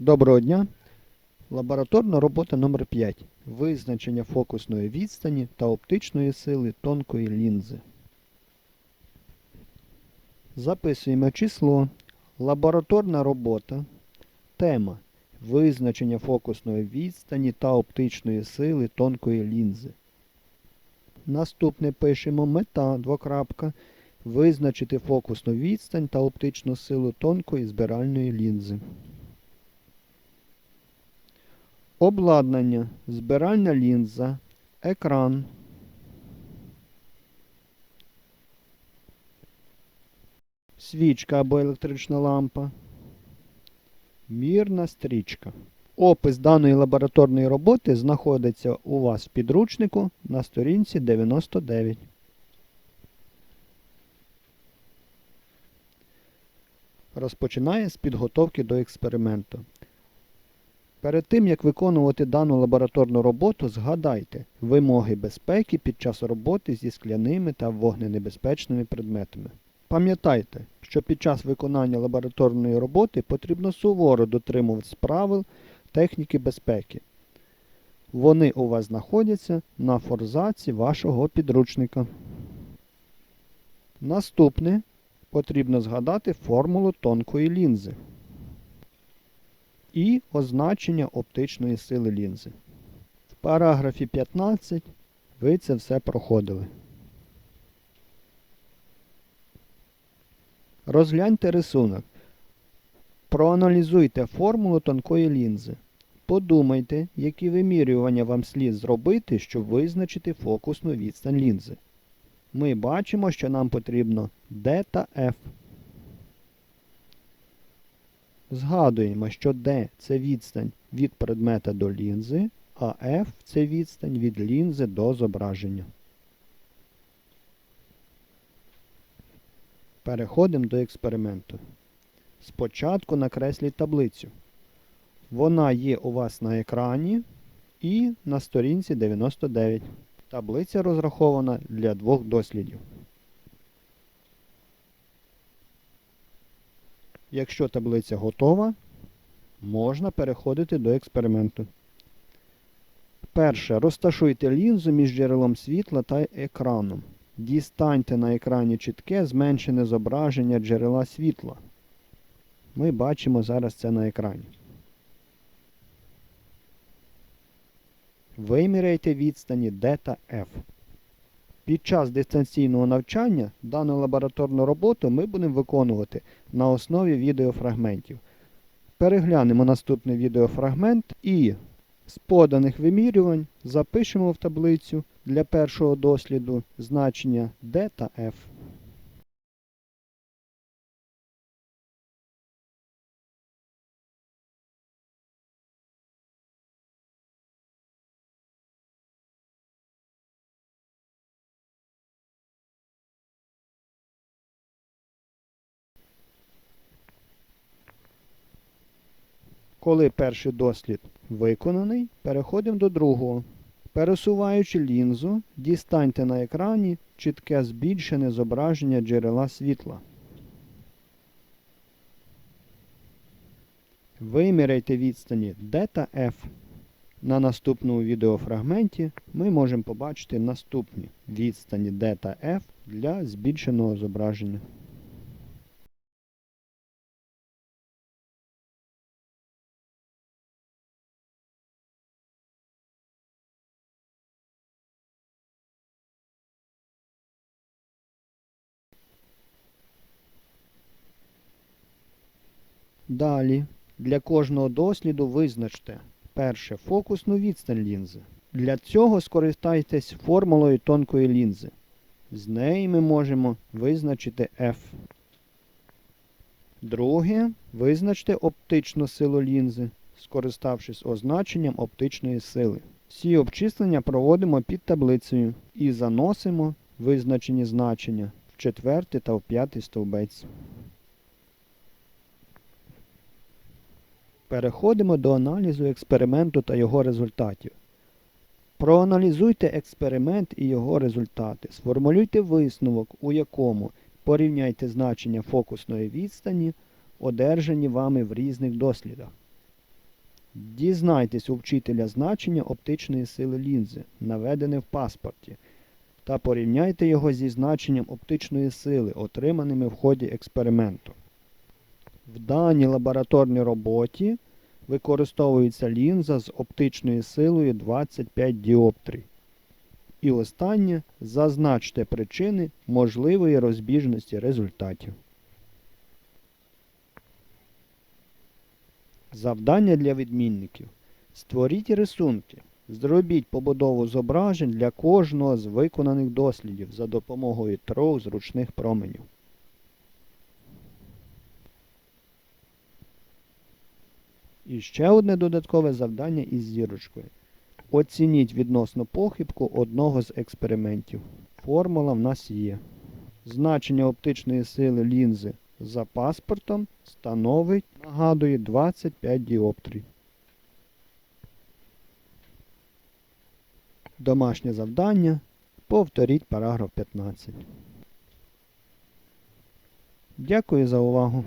Доброго дня! Лабораторна робота номер 5 Визначення фокусної відстані та оптичної сили тонкої лінзи. Записуємо число. Лабораторна робота. Тема Визначення фокусної відстані та оптичної сили тонкої лінзи. Наступне пишемо мета двокрапка. Визначити фокусну відстань та оптичну силу тонкої збиральної лінзи. Обладнання, збиральна лінза, екран. Свічка або електрична лампа. Мірна стрічка. Опис даної лабораторної роботи знаходиться у вас в підручнику на сторінці 99. Розпочинає з підготовки до експерименту. Перед тим, як виконувати дану лабораторну роботу, згадайте вимоги безпеки під час роботи зі скляними та вогненебезпечними предметами. Пам'ятайте, що під час виконання лабораторної роботи потрібно суворо дотримуватись правил техніки безпеки. Вони у вас знаходяться на форзаці вашого підручника. Наступне потрібно згадати формулу тонкої лінзи і означення оптичної сили лінзи. В параграфі 15 ви це все проходили. Розгляньте рисунок. Проаналізуйте формулу тонкої лінзи. Подумайте, які вимірювання вам слід зробити, щоб визначити фокусну відстань лінзи. Ми бачимо, що нам потрібно D та F. Згадуємо, що D це відстань від предмета до лінзи, а F це відстань від лінзи до зображення. Переходимо до експерименту. Спочатку накресліть таблицю. Вона є у вас на екрані і на сторінці 99. Таблиця розрахована для двох дослідів. Якщо таблиця готова, можна переходити до експерименту. Перше. Розташуйте лінзу між джерелом світла та екраном. Дістаньте на екрані чітке зменшене зображення джерела світла. Ми бачимо зараз це на екрані. Виміряйте відстані D та F. Під час дистанційного навчання дану лабораторну роботу ми будемо виконувати на основі відеофрагментів. Переглянемо наступний відеофрагмент і з поданих вимірювань запишемо в таблицю для першого досліду значення D та F. Коли перший дослід виконаний, переходимо до другого. Пересуваючи лінзу, дістаньте на екрані чітке збільшене зображення джерела світла. Виміряйте відстані D та F. На наступному відеофрагменті ми можемо побачити наступні відстані D та F для збільшеного зображення. Далі, для кожного досліду визначте перше фокусну відстань лінзи. Для цього скористайтесь формулою тонкої лінзи. З неї ми можемо визначити F. Друге, визначте оптичну силу лінзи, скориставшись означенням оптичної сили. Всі обчислення проводимо під таблицею і заносимо визначені значення в четвертий та в п'ятий стовбець. Переходимо до аналізу експерименту та його результатів. Проаналізуйте експеримент і його результати. Сформулюйте висновок, у якому порівняйте значення фокусної відстані, одержані вами в різних дослідах. Дізнайтесь у вчителя значення оптичної сили лінзи, наведене в паспорті, та порівняйте його зі значенням оптичної сили, отриманими в ході експерименту. В даній лабораторній роботі використовується лінза з оптичною силою 25 діоптрій. І останнє зазначте причини можливої розбіжності результатів. Завдання для відмінників. Створіть рисунки. Зробіть побудову зображень для кожного з виконаних дослідів за допомогою трьох зручних променів. І ще одне додаткове завдання із зірочкою. Оцініть відносну похибку одного з експериментів. Формула в нас є. Значення оптичної сили лінзи за паспортом становить, нагадую, 25 діоптрій. Домашнє завдання. Повторіть параграф 15. Дякую за увагу.